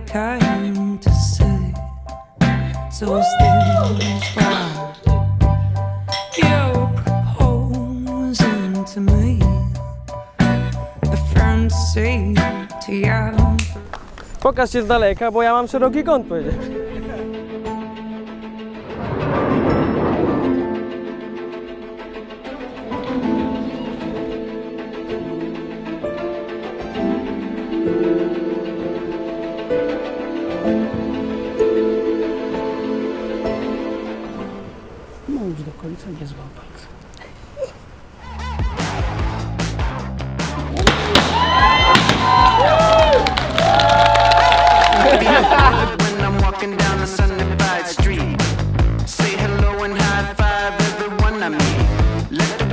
time to say. So this why you're proposing to me? A fantasy to you. Pokaż się z daleka, bo ja mam szeroki kąt, palca, when I'm walking down a sunnified street. Say hello and high five everyone I meet. Let the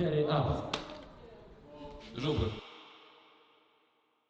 carried out. Жубы.